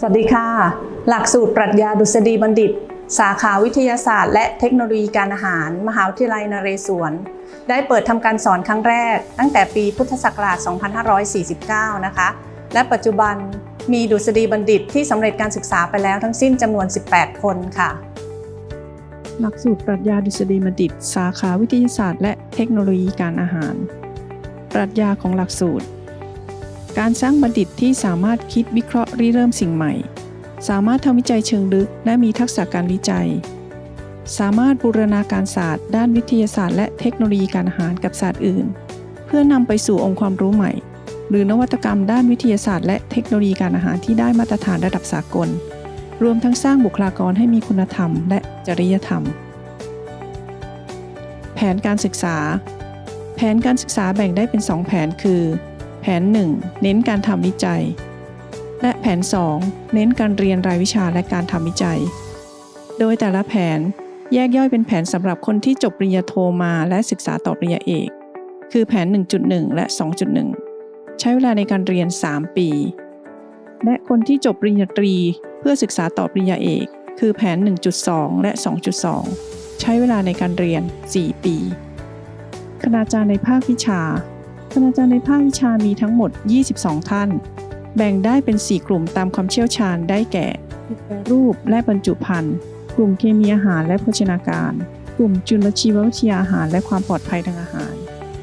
สวัสดีค่ะ หลักสูตรปรัชญาดุษฎีบัณฑิต สาขาวิทยาศาสตร์ และเทคโนโลยีการอาหาร มหาวิทยาลัยนเรศวร ได้เปิดทำการสอนครั้งแรก ตั้งแต่ปีพุทธศักราช 2549 นะคะ และปัจจุบันมีดุษฎีบัณฑิตที่สำเร็จการศึกษาไปแล้วทั้งสิ้นจำนวน 18 คนค่ะ หลักสูตรปรัชญาดุษฎีบัณฑิต สาขาวิทยาศาสตร์ และเทคโนโลยีการอาหาร ปรัชญาของหลักสูตร การสร้างบัณฑิตที่สามารถคิดวิเคราะห์ริเริ่มสิ่งใหม่ สามารถทำวิจัยเชิงลึกและมีทักษะการวิจัย สามารถบูรณาการศาสตร์ ด้านวิทยาศาสตร์และเทคโนโลยีการอาหารกับศาสตร์อื่น เพื่อนำไปสู่องค์ความรู้ใหม่ หรือนวัตกรรมด้านวิทยาศาสตร์และเทคโนโลยีการอาหารที่ได้มาตรฐานระดับสากล รวมทั้งสร้างบุคลากรให้มีคุณธรรม และจริยธรรม แผนการศึกษา แผนการศึกษาแบ่งได้เป็น 2 แผนคือ น 1 เน้นการทำวิจัย และแผน 2 เน้นการเรียนรายวิชาและการทำวิจัย โดยแต่ละแผนแยกย่อยเป็นแผนสำหรับคนที่จบปริญญาโทมาและศึกษาต่อปริญญาเอก คือแผน 1.1 และ 2.1 ใช้เวลาในการเรียน 3 ปี และคนที่จบปริญญาตรีเพื่อศึกษาต่อปริญญาเอก คือแผน 1.2 และ 2.2 ใช้เวลาในการเรียน 4 ปีคณาจารย์ในภาควิชา คณาจารย์ในภาควิชามีทั้งหมด 22 ท่าน แบ่งได้เป็น 4 กลุ่มตามความเชี่ยวชาญได้แก่ รูปและบรรจุภัณฑ์ กลุ่มเคมีอาหารและโภชนาการ กลุ่มจุลชีววิทยาอาหารและความปลอดภัยทางอาหาร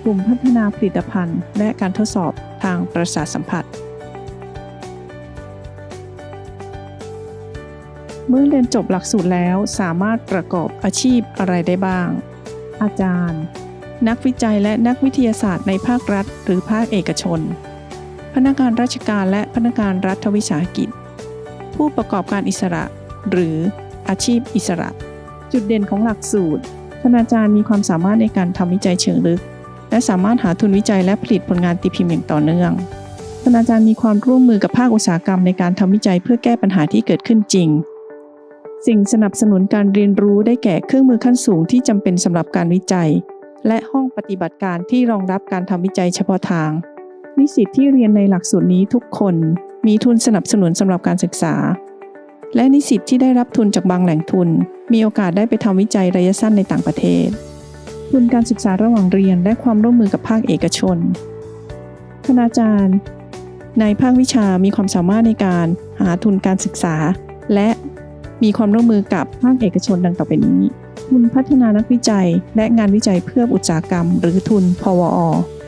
กลุ่มพัฒนาผลิตภัณฑ์ และการทดสอบทางประสาทสัมผัส เมื่อเรียนจบหลักสูตรแล้วสามารถประกอบอาชีพอะไรได้บ้าง อาจารย์ นักวิจัยและนักวิทยาศาสตร์ในภาครัฐ หรือภาคเอกชน พนักงานราชการและพนักงานรัฐวิสาหกิจ ผู้ประกอบการอิสระ หรืออาชีพอิสระ จุดเด่นของหลักสูตร คณาจารย์มีความสามารถในการทำวิจัยเชิงลึก และสามารถหาทุนวิจัยและผลิตผลงานตีพิมพ์อย่างต่อเนื่อง คณาจารย์มีความร่วมมือกับภาคอุตสาหกรรมในการทำวิจัยเพื่อแก้ปัญหาที่เกิดขึ้นจริง สิ่งสนับสนุนการเรียนรู้ได้แก่เครื่องมือขั้นสูงที่จำเป็นสำหรับการวิจัย และห้องปฏิบัติการที่รองรับการทำวิจัยเฉพาะทาง นิสิตที่เรียนในหลักสูตรนี้ทุกคนมีทุนสนับสนุนสำหรับการศึกษา และนิสิตที่ได้รับทุนจากบางแหล่งทุน มีโอกาสได้ไปทำวิจัยระยะสั้นในต่างประเทศ ทุนการศึกษาระหว่างเรียนและความร่วมมือกับภาคเอกชน คณาจารย์ ในภาควิชามีความสามารถในการหาทุนการศึกษา และ มีความร่วมมือกับภาคเอกชนดังต่อไปนี้ ทุนพัฒนานักวิจัย และงานวิจัยเพื่ออุตสาหกรรม หรือทุน พวอ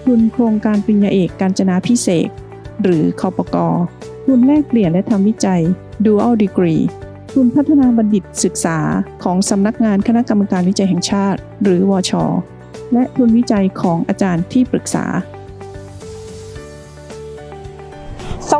ทุนโครงการปริญญาเอกการจนาพิเศษ หรือคอปกอทุนแลกเปลี่ยนและทำวิจัย Dual Degree ทุนพัฒนาบัณฑิตศึกษาของสำนักงานคณะกรรมการวิจัยแห่งชาติ หรือวช และทุนวิจัยของอาจารย์ที่ปรึกษา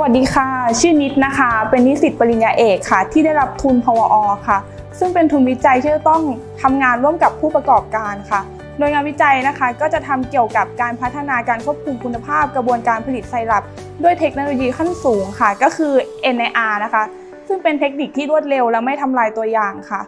วัสดีค่ะ ชื่อนิดนะคะ เป็นนิสิตปริญญาเอกค่ะ ที่ได้รับทุนพวอค่ะ ซึ่งเป็นทุนวิจัยที่จะต้องทำงานร่วมกับผู้ประกอบการค่ะ โดยงานวิจัยนะคะก็จะทำเกี่ยวกับการพัฒนาการควบคุมคุณภาพ กระบวนการผลิตไซรัปด้วยเทคโนโลยีขั้นสูงค่ะ ก็คือ NIR นะคะ ซึ่งเป็นเทคนิคที่รวดเร็วและไม่ทำลายตัวอย่างค่ะ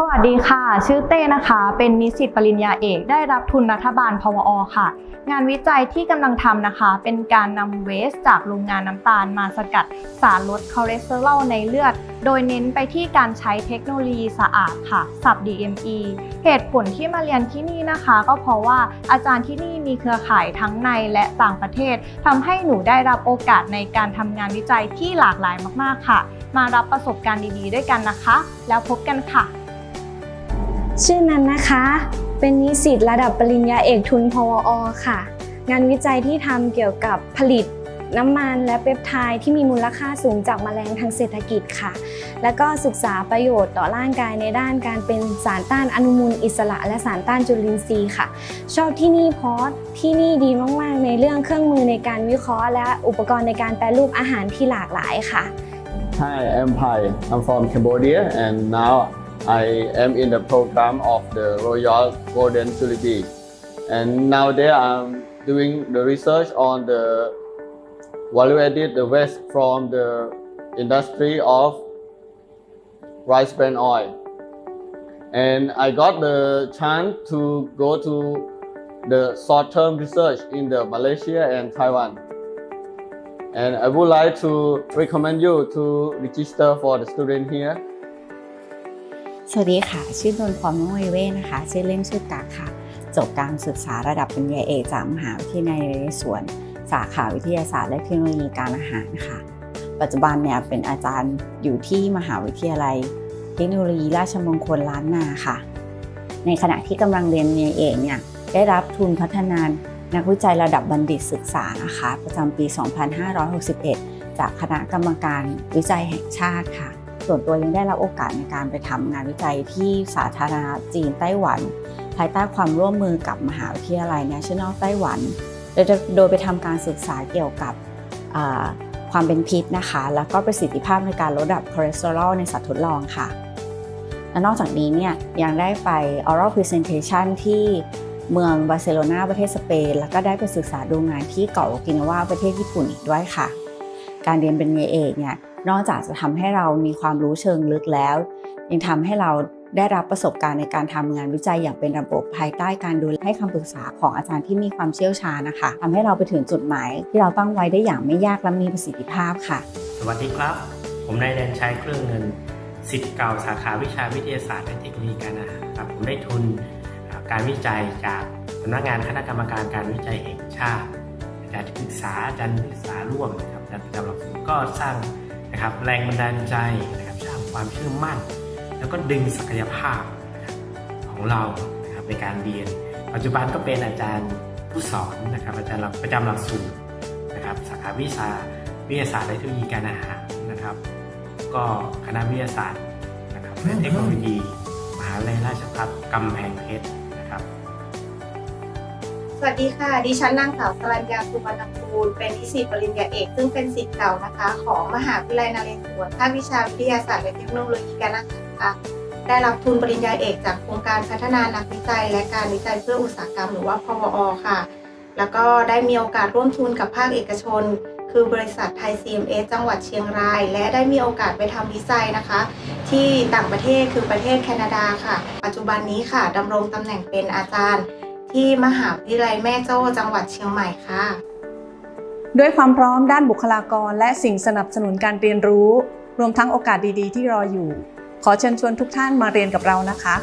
สวัสดีค่ะ ชื่อเต้นะคะ เป็นนิสิตปริญญาเอกได้รับทุนรัฐบาลพวอค่ะ งานวิจัยที่กำลังทำนะคะ เป็นการนำเวสจากโรงงานน้ำตาลมาสกัดสารลดคอเลสเตอรอลในเลือด โดยเน้นไปที่การใช้เทคโนโลยีสะอาดค่ะสับ DME เหตุผลที่มาเรียนที่นี่นะคะ ก็เพราะว่าอาจารย์ที่นี่มีเครือข่ายทั้งในและต่างประเทศทำให้หนูได้รับโอกาสในการทำงานวิจัยที่หลากหลายมากๆค่ะ มารับประสบการณ์ดีๆด้วยกันนะคะ แล้วพบกันค่ะ ชื่อนั้นนะคะ เป็นนิสิตระดับปริญญาเอกทุน พวอ ค่ะ งานวิจัยที่ทำเกี่ยวกับผลิตน้ำมันและเปปไทด์ที่มีมูลค่าสูงจากแมลงทางเศรษฐกิจค่ะ และก็ศึกษาประโยชน์ต่อร่างกายในด้านการเป็นสารต้านอนุมูลอิสระ และสารต้านจุลินทรีย์ค่ะ ชอบที่นี่เพราะที่นี่ดีมาก ๆ ในเรื่องเครื่องมือในการวิเคราะห์ และอุปกรณ์ในการแปรรูปอาหารที่หลากหลายค่ะ Hi, I'm Pai. I'm from Cambodia and now I am in the program of the Royal Golden Tulip And nowadays I'm doing the research on the value added the waste from the industry of rice bran oil. And I got the chance to go to the short-term research in the Malaysia and Taiwan. And I would like to recommend you to register for the student here. สวัสดีค่ะ ชื่อนนท์พรน้องเวเว่นะคะ ชื่อเล่นชื่อกักค่ะ จบการศึกษาระดับปริญญาเอกจากมหาวิทยาลัยนเรศวรสาขาวิทยาศาสตร์และเทคโนโลยีการอาหารค่ะ ปัจจุบันเนี่ยเป็นอาจารย์อยู่ที่มหาวิทยาลัย เทคโนโลยีราชมงคลล้านนาค่ะ ในขณะที่กำลังเรียนปริญญาเอกเนี่ยได้รับทุนพัฒนานักวิจัยระดับบัณฑิตศึกษานะคะประจำปี 2561 จากคณะกรรมการวิจัยแห่งชาติค่ะ ส่วนตัวยังได้รับโอกาสในการไปทำงานวิจัยที่สาธารณรัฐจีนไต้หวัน ภายใต้ความร่วมมือกับมหาวิทยาลัย National ไต้หวัน โดยโดยไปทำการศึกษาเกี่ยวกับความเป็นพิษนะคะ แล้วก็ประสิทธิภาพในการลดระดับคอเลสเตอรอลในสัตว์ทดลองค่ะและนอกจากนี้เนี่ยยังได้ไป oral presentation ที่เมืองบาร์เซโลนาประเทศสเปน แล้วก็ได้ไปศึกษาดูงานที่เกาะโอกินาวาประเทศญี่ปุ่นอีกด้วยค่ะ การเรียนเป็นเยเอกเนี่ย นอกจากจะทำให้เรามีความรู้เชิงลึกแล้ว ยังทำให้เราได้รับประสบการณ์ในการทำงานวิจัยอย่างเป็นระบบภายใต้การดูแลให้คำปรึกษาของอาจารย์ที่มีความเชี่ยวชาญนะคะทำให้เราไปถึงจุดหมาย ที่เราตั้งไว้ได้อย่างไม่ยากและมีประสิทธิภาพค่ะ สวัสดีครับ ผมนายแดนชัยเครื่องเงินสิทธิ์เก่าสาขาวิชาวิทยาศาสตร์และเทคโนโลยีการอาหารครับผมได้ทุนการวิจัยจากสำนักงานคณะกรรมการการวิจัยแห่งชาติ อาจารย์ที่ปรึกษาอาจารย์ปรึกษาร่วมนะครับอาจารย์ประจำหลักสูตรก็สร้าง นะครับแรงบันดาลใจนะครับสร้างความเชื่อมั่น แล้วก็ดึงศักยภาพนะครับของเรานะครับในการเรียน ปัจจุบันก็เป็นอาจารย์ผู้สอนนะครับอาจารย์ประจำหลักสูตรนะครับสาขาวิชาวิทยาศาสตร์และเทคโนโลยีการอาหารนะครับ ก็คณะวิทยาศาสตร์นะครับและเทคโนโลยีมหาวิทยาลัยราชภัฏกำแพงเพชรนะครับ สวัสดีค่ะ ดิฉันนางสาวสรัญญาสุวรรณภู ลเป็นนิสิตปริญญาเอก ซึ่งเป็นศิษย์เก่านะคะ ของมหาวิทยาลัยนเรศวรภาควิชาวิทยาศาสตร์และเทคโนโลยีการอาหารค่ะได้รับทุนปริญญาเอกจากโครงการพัฒนานักวิจัย และการวิจัยเพื่ออุตสาหกรรมหรือว่าพวอค่ะ แล้วก็ได้มีโอกาสร่วมทุนกับภาคเอกชน คือบริษัทไทย CMS จังหวัดเชียงราย และได้มีโอกาสไปทำวิจัยนะคะ ที่ต่างประเทศคือประเทศแคนาดาค่ะ ปัจจุบันนี้ค่ะดำรงตำแหน่งเป็นอาจารย์ ที่มหาวิทยาลัยแม่โจ้จังหวัดเชียงใหม่ค่ะ ด้วยความพร้อมด้านบุคลากร และสิ่งสนับสนุนการเรียนรู้ รวมทั้งโอกาสดีๆ ที่รออยู่ ขอเชิญชวนทุกท่านมาเรียนกับเรานะคะ